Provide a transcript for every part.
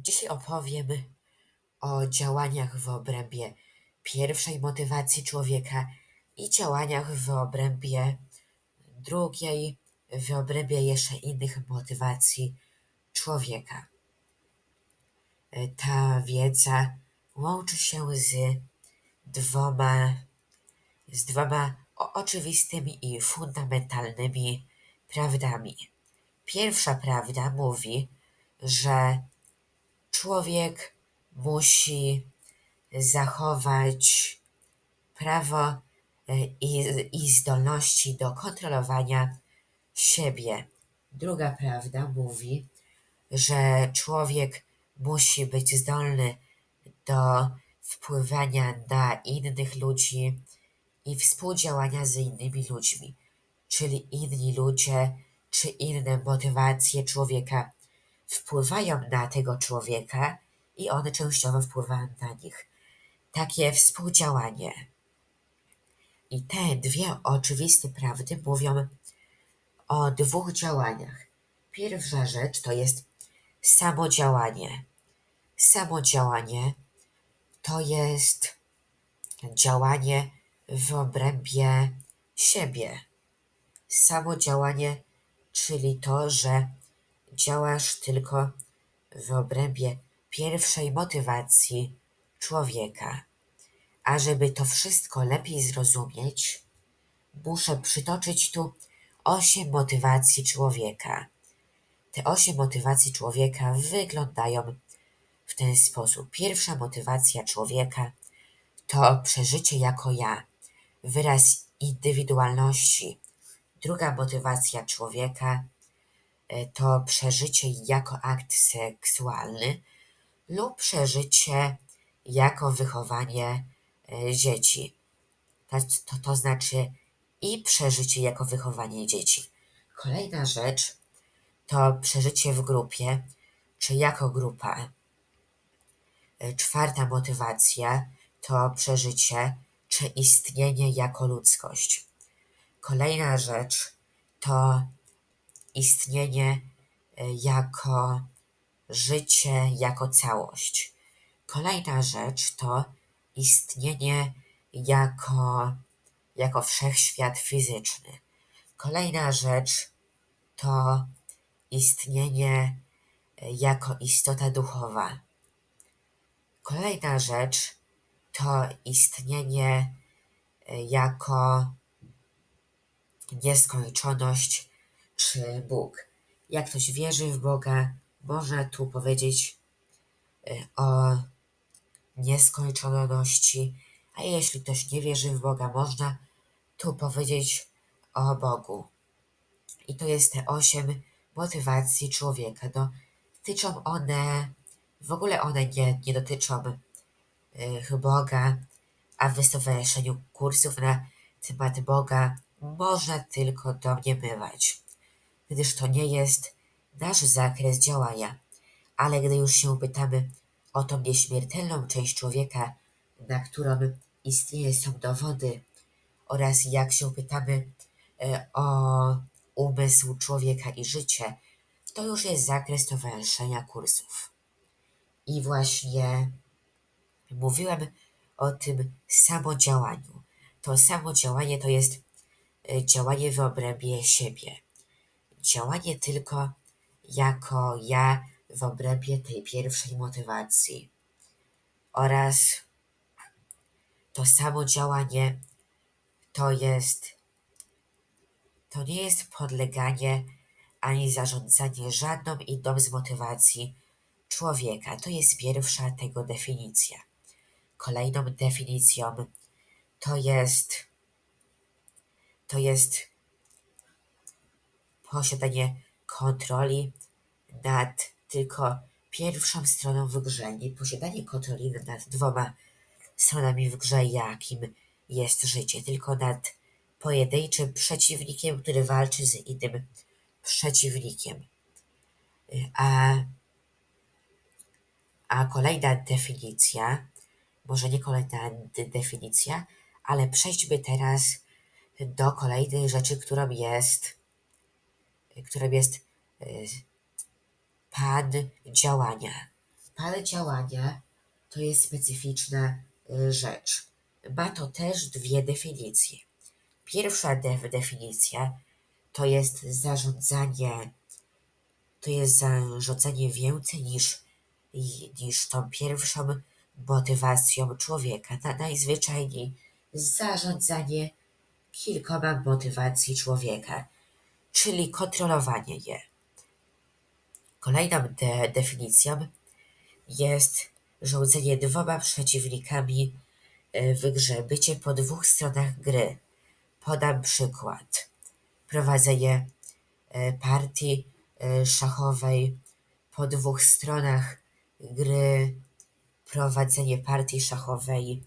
Dzisiaj opowiem o działaniach w obrębie pierwszej motywacji człowieka i działaniach w obrębie drugiej, w obrębie jeszcze innych motywacji człowieka. Ta wiedza łączy się z dwoma, z dwoma oczywistymi i fundamentalnymi prawdami. Pierwsza prawda mówi, że człowiek musi zachować prawo e, i, i zdolności do kontrolowania siebie. Druga prawda mówi, że człowiek musi być zdolny do wpływania na innych ludzi i współdziałania z innymi ludźmi, czyli inni ludzie czy inne motywacje człowieka wpływają na tego człowieka i one częściowo wpływają na nich. Takie współdziałanie. I te dwie oczywiste prawdy mówią o dwóch działaniach. Pierwsza rzecz to jest samodziałanie. Samodziałanie to jest działanie w obrębie siebie. Samodziałanie, czyli to, że działasz tylko w obrębie pierwszej motywacji człowieka. A żeby to wszystko lepiej zrozumieć, muszę przytoczyć tu osiem motywacji człowieka. Te osiem motywacji człowieka wyglądają w ten sposób. Pierwsza motywacja człowieka to przeżycie jako ja, wyraz indywidualności. Druga motywacja człowieka to przeżycie jako akt seksualny lub przeżycie jako wychowanie e, dzieci. To, to, to znaczy i przeżycie jako wychowanie dzieci. Kolejna rzecz to przeżycie w grupie, czy jako grupa. E, Czwarta motywacja to przeżycie czy istnienie jako ludzkość. Kolejna rzecz to istnienie e, jako życie, jako całość. Kolejna rzecz to istnienie jako, jako wszechświat fizyczny. Kolejna rzecz to istnienie e, jako istota duchowa. Kolejna rzecz to istnienie e, jako nieskończoność czy Bóg. Jak ktoś wierzy w Boga, można tu powiedzieć e, o nieskończoności, a jeśli ktoś nie wierzy w Boga, można tu powiedzieć o Bogu. I to jest te osiem motywacji człowieka. No, dotyczą one, w ogóle one nie, nie dotyczą y, Boga, a w stowarzyszeniu kursów na temat Boga można tylko domniemywać, gdyż to nie jest nasz zakres działania. Ale gdy już się pytamy o tą nieśmiertelną część człowieka, na którą istnieje są dowody, oraz jak się pytamy e, o umysł człowieka i życie, to już jest zakres towarzyszenia kursów. I właśnie mówiłem o tym samodziałaniu. To samodziałanie to jest e, działanie w obrębie siebie. Działanie tylko jako ja w obrębie tej pierwszej motywacji. Oraz to samodziałanie to jest to nie jest podleganie ani zarządzanie żadną inną z motywacji człowieka. To jest pierwsza tego definicja. Kolejną definicją to jest to jest posiadanie kontroli nad tylko pierwszą stroną w grze, nie posiadanie kontroli nad dwoma stronami w grze, jakim jest życie, tylko nad pojedynczym przeciwnikiem, który walczy z innym przeciwnikiem. A, a kolejna definicja, może nie kolejna de- definicja, ale przejdźmy teraz do kolejnej rzeczy, którą jest, którą jest y, pan działania. Plan działania to jest specyficzna y, rzecz. Ma to też dwie definicje. Pierwsza de- definicja to jest zarządzanie, to jest zarządzanie więcej niż, niż tą pierwszą motywacją człowieka. Na najzwyczajniej zarządzanie kilkoma motywacji człowieka, czyli kontrolowanie je. Kolejną de- definicją jest rządzenie dwoma przeciwnikami e, w grze, bycie po dwóch stronach gry. Podam przykład. Prowadzenie e, partii e, szachowej po dwóch stronach gry, prowadzenie partii szachowej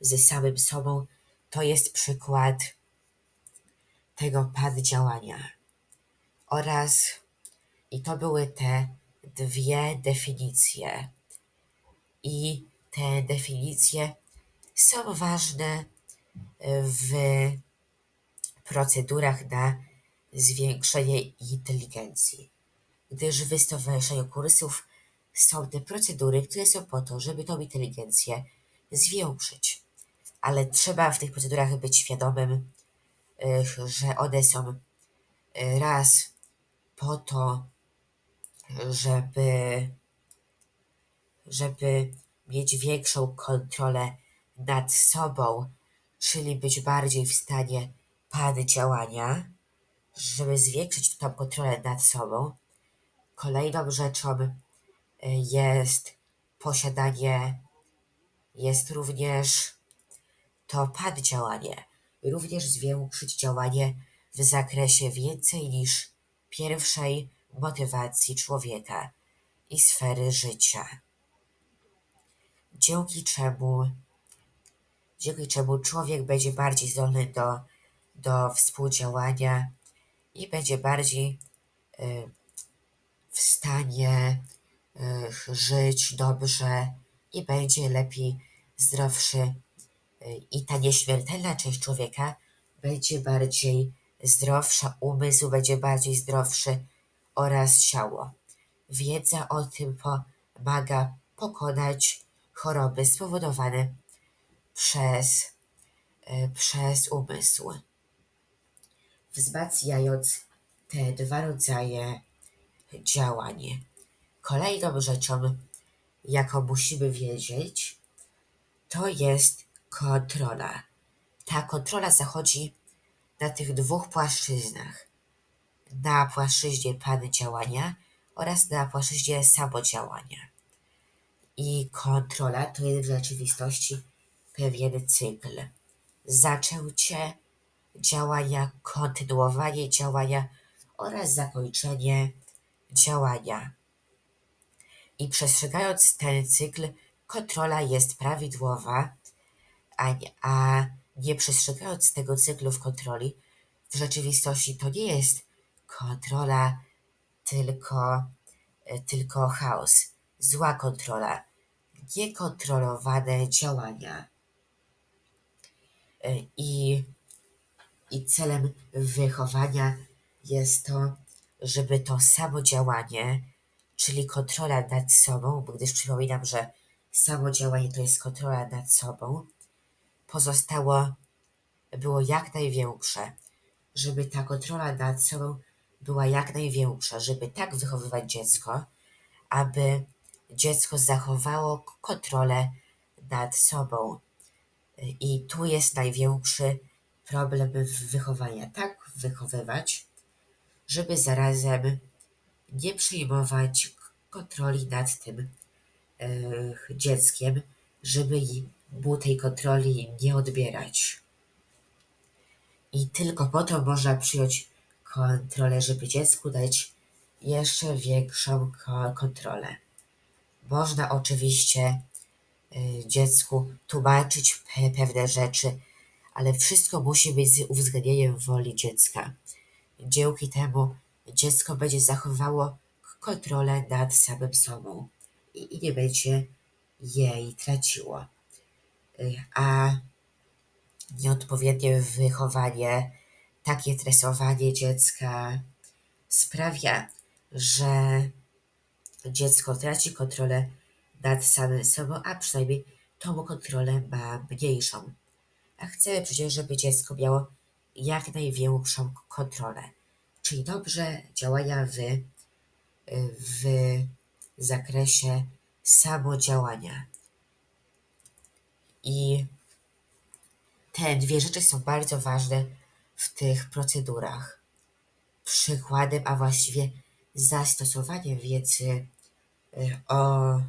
ze samym sobą to jest przykład tego pad działania. Oraz i to były te dwie definicje. I te definicje są ważne w procedurach na zwiększenie inteligencji, gdyż w stowarzyszeniu kursów są te procedury, które są po to, żeby tą inteligencję zwiększyć. Ale trzeba w tych procedurach być świadomym, y, że one są y, raz po to, żeby, żeby mieć większą kontrolę nad sobą, czyli być bardziej w stanie pan działania, żeby zwiększyć tą kontrolę nad sobą. Kolejną rzeczą y, jest posiadanie, jest również to pan działanie, również zwiększyć działanie w zakresie więcej niż pierwszej motywacji człowieka i sfery życia. Dzięki czemu, dzięki czemu człowiek będzie bardziej zdolny do, do współdziałania i będzie bardziej y, w stanie y, żyć dobrze i będzie lepiej zdrowszy y, i ta nieśmiertelna część człowieka będzie bardziej zdrowsza, umysł będzie bardziej zdrowszy oraz ciało. Wiedza o tym pomaga pokonać choroby spowodowane przez, y, przez umysł, wzmacniając te dwa rodzaje działań. Kolejną rzeczą, jaką musimy wiedzieć, to jest kontrola. Ta kontrola zachodzi na tych dwóch płaszczyznach. Na płaszczyźnie plan działania oraz na płaszczyźnie samodziałania. I kontrola to jest w rzeczywistości pewien cykl. Zaczęcie działania, kontynuowanie działania oraz zakończenie działania. I przestrzegając ten cykl, kontrola jest prawidłowa, a a nie przestrzegając tego cyklu w kontroli, w rzeczywistości to nie jest kontrola, tylko, e, tylko chaos, zła kontrola, niekontrolowane działania. E, I, I celem wychowania jest to, żeby to samo działanie, czyli kontrola nad sobą, gdyż przypominam, że samo działanie to jest kontrola nad sobą, pozostało, było jak największe, żeby ta kontrola nad sobą była jak największa, żeby tak wychowywać dziecko, aby dziecko zachowało kontrolę nad sobą. I tu jest największy problem w wychowaniu. Tak wychowywać, żeby zarazem nie przyjmować kontroli nad tym e, dzieckiem, żeby mu tej kontroli nie odbierać. I tylko po to można przyjąć kontrolę, żeby dziecku dać jeszcze większą ko- kontrolę. Można oczywiście y, dziecku tłumaczyć pe- pewne rzeczy, ale wszystko musi być z uwzględnieniem woli dziecka. Dzięki temu dziecko będzie zachowało kontrolę nad samym sobą i nie będzie jej traciło. A nieodpowiednie wychowanie, takie tresowanie dziecka sprawia, że dziecko traci kontrolę nad samym sobą, a przynajmniej tą kontrolę ma mniejszą. A chcemy przecież, żeby dziecko miało jak największą kontrolę. Czyli dobrze działania w, w zakresie samodziałania. I te dwie rzeczy są bardzo ważne w tych procedurach. Przykładem, a właściwie zastosowaniem wiedzy y, o,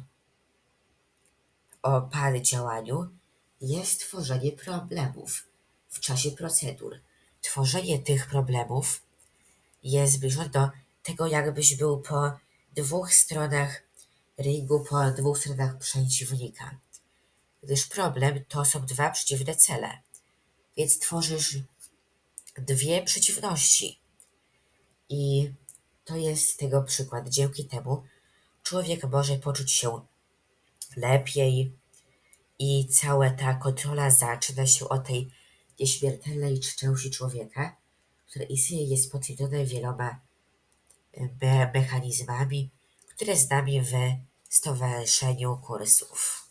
o par działaniu jest tworzenie problemów w czasie procedur. Tworzenie tych problemów jest zbliżone do tego, jakbyś był po dwóch stronach ringu, po dwóch stronach przeciwnika. Gdyż problem to są dwa przeciwne cele, więc tworzysz dwie przeciwności. I to jest tego przykład. Dzięki temu człowiek może poczuć się lepiej i cała ta kontrola zaczyna się od tej nieśmiertelnej części człowieka, która istnieje, jest potwierdzona wieloma me- mechanizmami, które znamy w stowarzyszeniu kursów.